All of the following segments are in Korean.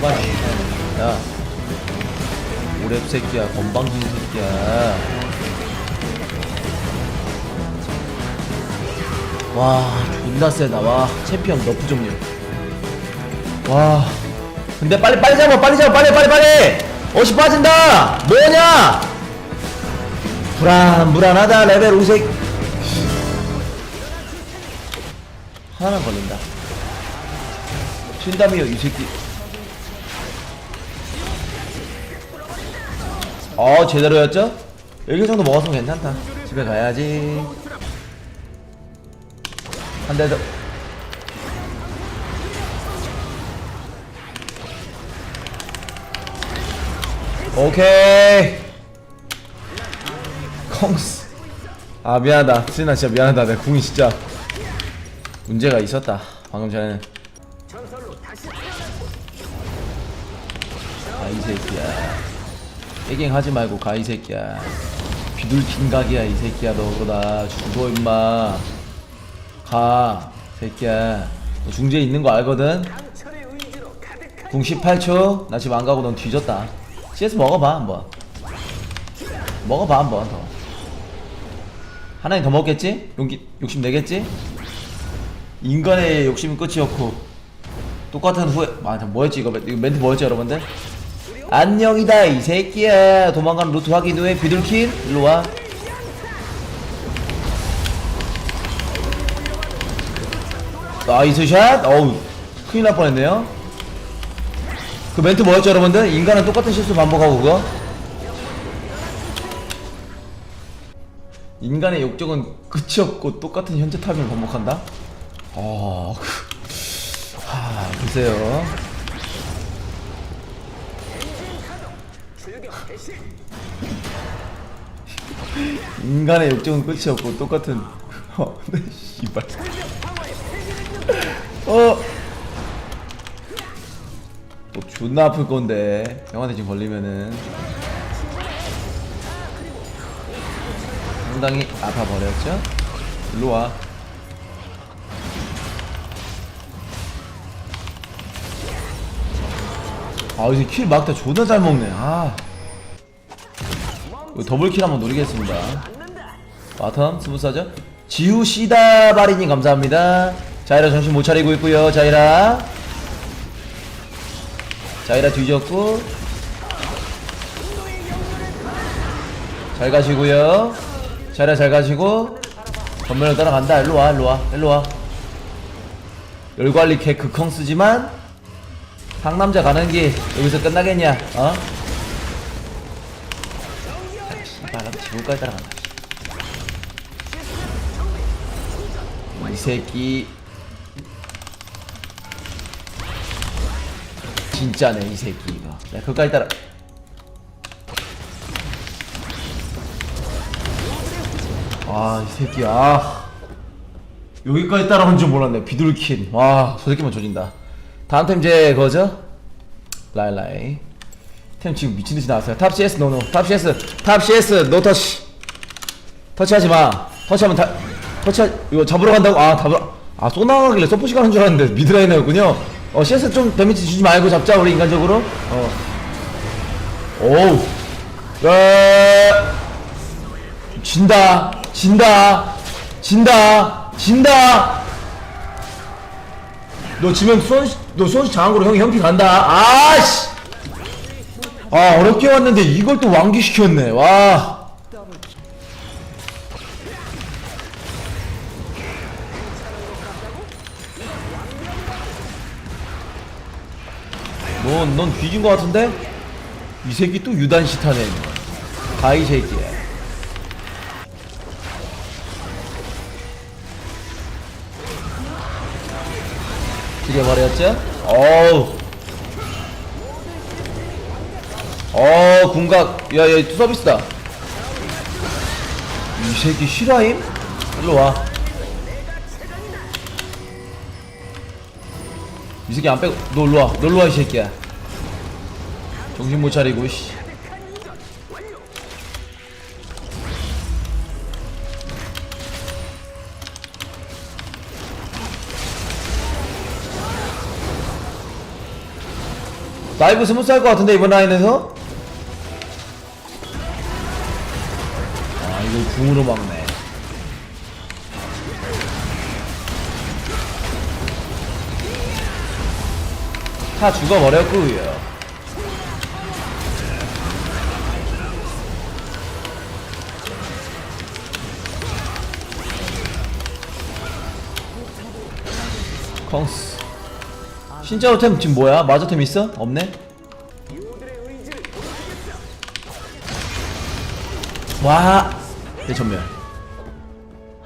해봐. 야 오랩 새끼야 건방진 새끼야. 와 존나 세다. 와 챔피언 너프 종류. 와 근데 빨리 빨리 잡아 빨리 잡아 빨리 빨리 빨리! 어시 빠진다! 뭐냐? 불안 불안하다 레벨 5색. 하나만 걸린다. 쉰다미요 이 새끼 어 제대로였죠? 여기 정도 먹었으면 괜찮다. 집에 가야지. 한 대 더. 오케이. 콩스. 아 미안하다. 수인아 진짜 미안하다. 내 궁이 진짜 문제가 있었다. 방금 전에는. 아이 새끼야 깨갱 하지 말고 가 이 새끼야. 비둘킨 각이야 이 새끼야. 너 그러다 죽어 임마. 가 새끼야. 너 중재 있는 거 알거든? 궁 18초? 나 지금 안 가고 넌 뒤졌다. CS 먹어봐 한번. 먹어봐 한번 더. 하나님 더 먹겠지? 용기, 욕심 내겠지? 인간의 욕심은 끝이었고. 똑같은 후회 아 뭐였지? 이거, 이거 멘트 뭐였지 여러분들? 안녕이다 이 새끼야 도망가는 루트 확인 후에 비둘킨 일로와 나이스 샷 어우 큰일 날 뻔했네요 그 멘트 뭐였죠 여러분들? 인간은 똑같은 실수 반복하고 그거 인간의 욕정은 끝이 없고 똑같은 현재 타임을 반복한다? 아, 그- 하, 글쎄요. 인간의 욕정은 끝이 없고 똑같은 어, 네, 씨발. 어. 뭐 존나 아플 건데 형한테 지금 걸리면은 상당히 아파 버렸죠? 일로 와. 아 이제 킬 막다 존나 잘 먹네. 아. 더블킬 한번 노리겠습니다. 바텀 스무스하죠? 지우 시다 바리님 감사합니다. 자이라 정신 못 차리고 있고요. 자이라. 자이라 뒤졌고. 잘 가시고요. 자이라 잘 가시고. 전면을 따라간다. 일로 와, 일로 와, 일로 와. 열관리 개 극성 쓰지만 상남자 가는 게 여기서 끝나겠냐? 어? 지구까지 따라간다. 이 새끼 진짜네 이 새끼 이거. 야 그까지 따라. 아이 새끼 아 여기까지 따라온 줄 몰랐네 비둘킨 와저 새끼만 조진다 다음 템 이제 그거죠? 라일라이 템 지금 미친듯이 나왔어요. 탑 CS 노노. 탑 CS 탑 CS 노 터치. 터치하지 마. 터치하면 다 터치 이거 잡으러 간다고? 아 잡으러 아 쏘나가길래 서포시 가는 줄 알았는데 미드라이너였군요. 어 CS 좀 데미지 주지 말고 잡자 우리 인간적으로. 어. 오우. 야. 진다. 진다. 진다. 진다. 너 지면 손, 너 손수 장한 거로 형이 형피 간다. 아씨 아 어렵게 왔는데 이걸 또 완기시켰네. 와. 넌, 넌 뒤진 거 같은데? 이 새끼 또 유단시 타네. 가이 새끼야 죽여버렸죠? 어우 어 궁각. 야야 또 서비스다. 이 새끼 실화임? 일로와. 이 새끼 안 빼고 너 일로와. 너 일로와 이 새끼야. 정신 못 차리고 씨. 나이브 스무스할 것 같은데 이번 라인에서? 궁으로 막네 다 죽어버렸고요 컹스 신짜오 템 지금 뭐야? 마저템 있어? 없네? 와! 내 전멸.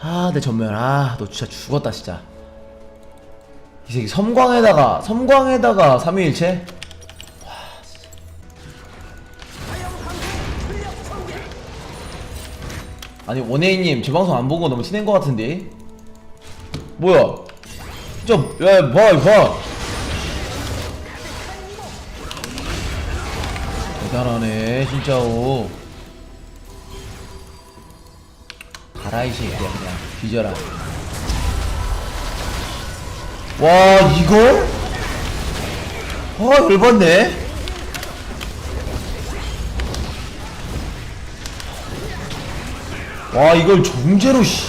아, 내 전멸. 아, 너 진짜 죽었다 진짜. 이 새끼 섬광에다가 섬광에다가 3위일체? 아니 원혜인님 제 방송 안 보고 너무 것 같은데? 뭐야? 진짜 야봐 봐. 대단하네 진짜오 새끼야 그냥 뒤져라. 와 이걸? 아 열받네. 와 이걸 중재로 씨.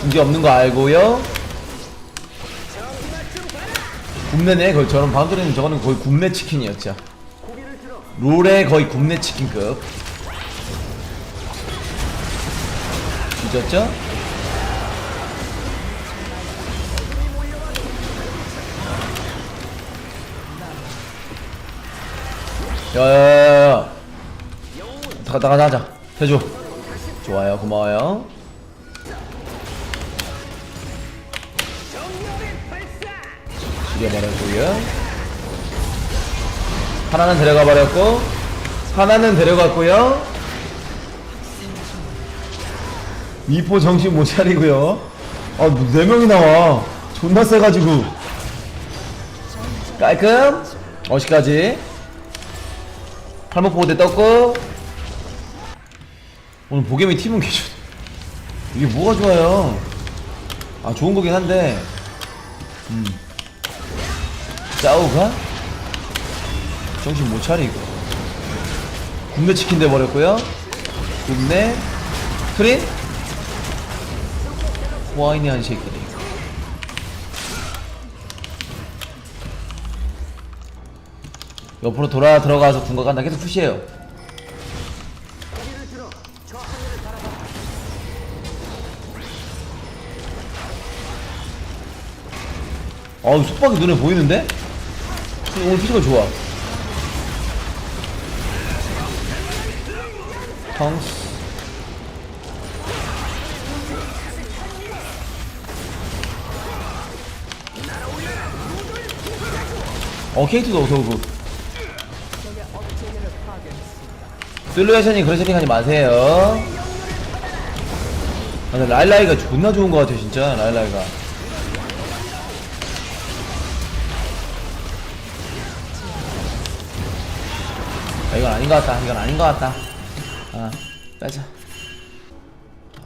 중재 없는 거 알고요? 굽네네 거의 저런 전에 저거는 거의 굽네 치킨이었죠. 롤의 거의 굽네 치킨급 뒤졌죠? 야야야야 나가 나가 나가 해줘. 좋아요 고마워요. 죽여버렸고요. 하나는 데려가 버렸고 하나는 데려갔고요 미포 정신 못 차리고요. 아 네 명이 나와. 존나 세가지고. 깔끔. 어시까지. 팔목 보호대 떴고? 오늘 보겸이 팀은 개좋 이게 뭐가 좋아요? 아 좋은 거긴 한데. 음. 짜오가? 정신 못 차리고. 굽네 치킨 돼버렸고요. 굽네 크린 와인이한 새끼들 옆으로 돌아 들어가서 군거 간다. 계속 푸시해요. 아우 속박이 눈에 보이는데? 오늘 피지가 좋아. 텅스 어 케이트도 어서오고. 솔루에이션이 그런 세팅하지 마세요. 아, 라일라이가 존나 좋은 것 같아 진짜 라일라이가. 아, 이건 아닌 것 같다 이건 아닌 것 같다.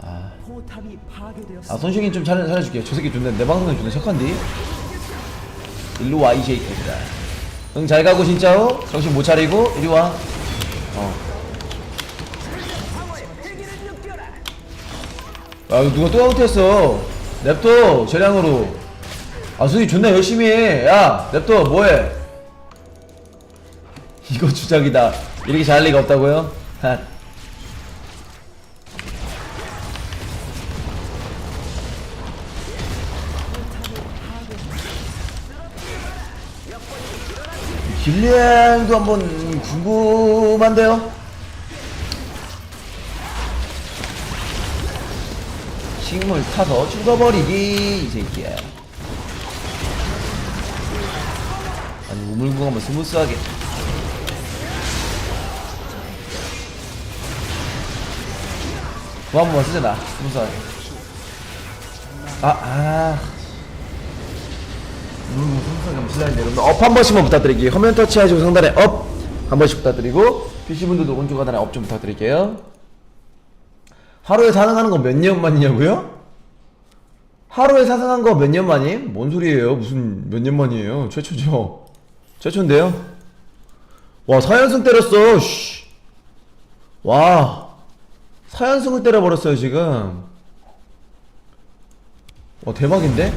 아 포탑이 파괴되었습니다. 아 손식이 좀 차려, 차려줄게 저 새끼 존나 내 방송에 존나 착한디? 일로 와이 새끼들아 응 잘 가고 진짜로 정신 못 차리고 이리 와. 어. 아 누가 또 아웃했어? 냅둬 재량으로. 아 손이 존나 열심히 해 야 냅둬 뭐해? 이거 주작이다. 이렇게 잘할 리가 없다고요? 핫. 길리안도 한번 궁금한데요? 식물 타서 죽어버리기 이 새끼야. 아니 우물궁 한번 스무스하게. 그거 한 번만 쓰자 스무스하게. 아아. 음, 항상 감사합니다 여러분 업 한 번씩만 부탁드릴게요 화면 터치하시고 상단에 업 한 번씩 부탁드리고 PC분들도 오른쪽 하단에 업 좀 부탁드릴게요 하루에 사승하는 거몇년 만이냐고요? 하루에 사승한 거 몇 년 만임? 뭔 소리예요 무슨 몇 년 만이에요 최초죠 최초인데요? 와 4연승 때렸어 씨. 와 4연승을 때려버렸어요 지금 와 대박인데?